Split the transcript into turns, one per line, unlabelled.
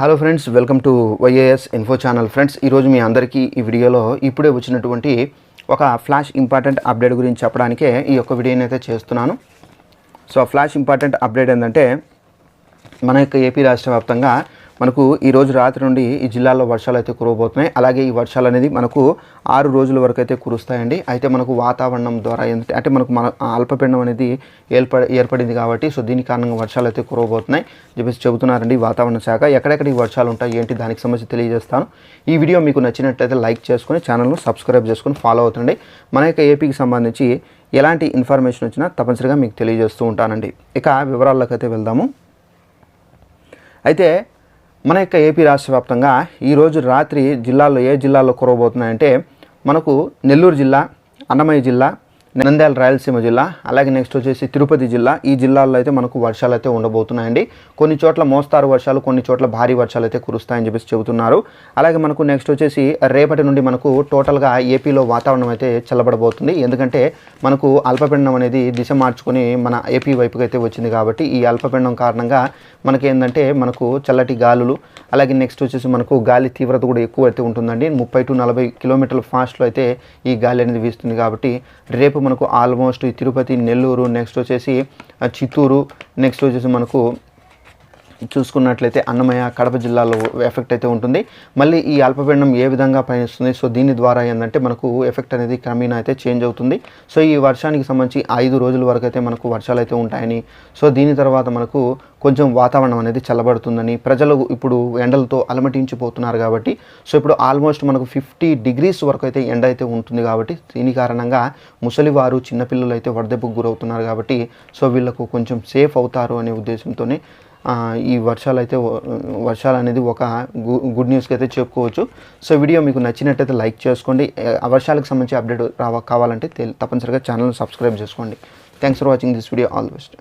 Hello friends welcome to Y A S info channel friends ఈరోజు మీ అందరికీ ఈ వీడియోలో ఇప్పుడే వచ్చినటువంటి ఒక ఫ్లాష్ ఇంపార్టెంట్ అప్డేట్ గురించి చెప్పడానికే ఈ యొక్క వీడియోని అయితే చేస్తున్నాను. సో ఆ ఫ్లాష్ ఇంపార్టెంట్ అప్డేట్ ఏంటంటే మన యొక్క ఏపీ రాష్ట్ర వ్యాప్తంగా మనకు ఈ రోజు రాత్రి నుండి ఈ జిల్లాలో వర్షాలు అయితే కురవబోతున్నాయి. అలాగే ఈ వర్షాలు అనేది మనకు ఆరు రోజుల వరకు అయితే కురుస్తాయండి. అయితే మనకు వాతావరణం ద్వారా ఏంటంటే అంటే మనకు మన ఆ అల్పపీడనం అనేది ఏర్ప ఏర్పడింది కాబట్టి సో దీని కారణంగా వర్షాలు అయితే కురవబోతున్నాయి. చెప్పేసి చెబుతున్నారండి వాతావరణ శాఖ. ఎక్కడెక్కడ ఈ వర్షాలు ఉంటాయి ఏంటి దానికి సంబంధించి తెలియజేస్తాను. ఈ వీడియో మీకు నచ్చినట్లయితే లైక్ చేసుకొని ఛానల్ను సబ్స్క్రైబ్ చేసుకొని ఫాలో అవుతుండండి. మన యొక్క ఏపీకి సంబంధించి ఎలాంటి ఇన్ఫర్మేషన్ వచ్చినా తప్పనిసరిగా మీకు తెలియజేస్తూ ఉంటానండి. ఇక వివరాల్లోకి అయితే వెళ్దాము. అయితే మన యొక్క ఏపీ రాష్ట్ర వ్యాప్తంగా ఈరోజు రాత్రి జిల్లాల్లో ఏ జిల్లాల్లో కురవబోతున్నాయంటే మనకు నెల్లూరు జిల్లా అన్నమయ్య జిల్లా నంద్యాల రాయలసీమ జిల్లా అలాగే నెక్స్ట్ వచ్చేసి తిరుపతి జిల్లా. ఈ జిల్లాల్లో అయితే మనకు వర్షాలు అయితే ఉండబోతున్నాయండి. కొన్ని చోట్ల మోస్తారు వర్షాలు కొన్ని చోట్ల భారీ వర్షాలు అయితే కురుస్తాయని చెప్పేసి చెబుతున్నారు. అలాగే మనకు నెక్స్ట్ వచ్చేసి రేపటి నుండి మనకు టోటల్గా ఏపీలో వాతావరణం అయితే చల్లబడబోతుంది. ఎందుకంటే మనకు అల్పపీడనం అనేది దిశ మార్చుకొని మన ఏపీ వైపుకి అయితే వచ్చింది కాబట్టి ఈ అల్పపీడనం కారణంగా మనకి ఏంటంటే మనకు చల్లటి గాలులు అలాగే నెక్స్ట్ వచ్చేసి మనకు గాలి తీవ్రత కూడా ఎక్కువ అయితే ఉంటుందండి. ముప్పై టు నలభై కిలోమీటర్ల ఫాస్ట్లో అయితే ఈ గాలి అనేది వీస్తుంది కాబట్టి రేపు మనకు ఆల్మోస్ట్ తిరుపతి నెల్లూరు నెక్స్ట్ వచ్చేసి ఆ, చిత్తూరు నెక్స్ట్ వచ్చేసి మనకు చూసుకున్నట్లయితే అన్నమయ్య కడప జిల్లాలో ఎఫెక్ట్ అయితే ఉంటుంది. మళ్ళీ ఈ అల్పపీడనం ఏ విధంగా పయనిస్తుంది? సో దీని ద్వారా ఏంటంటే మనకు ఎఫెక్ట్ అనేది క్రమేణా అయితే చేంజ్ అవుతుంది. సో ఈ వర్షానికి సంబంధించి ఐదు రోజుల వరకు అయితే మనకు వర్షాలు అయితే ఉంటాయని సో దీని తర్వాత మనకు కొంచెం వాతావరణం అనేది చల్లబడుతుందని ప్రజలు ఇప్పుడు ఎండలతో అలమటించిపోతున్నారు కాబట్టి సో ఇప్పుడు ఆల్మోస్ట్ మనకు ఫిఫ్టీ డిగ్రీస్ వరకు అయితే ఎండ అయితే ఉంటుంది కాబట్టి దీని కారణంగా ముసలివారు చిన్నపిల్లలు అయితే వడదెబ్బకు గురవుతున్నారు కాబట్టి సో వీళ్ళకు కొంచెం సేఫ్ అవుతారు అనే ఉద్దేశంతోనే ఈ వర్షాలు అయితే వర్షాలు అనేది ఒక గుడ్ న్యూస్కి అయితే చెప్పుకోవచ్చు. సో వీడియో మీకు నచ్చినట్టయితే లైక్ చేసుకోండి. వర్షాలకు సంబంధించి అప్డేట్ రావ కావాలంటే తప్పనిసరిగా ఛానల్ సబ్స్క్రైబ్ చేసుకోండి. Thanks for watching this video all the best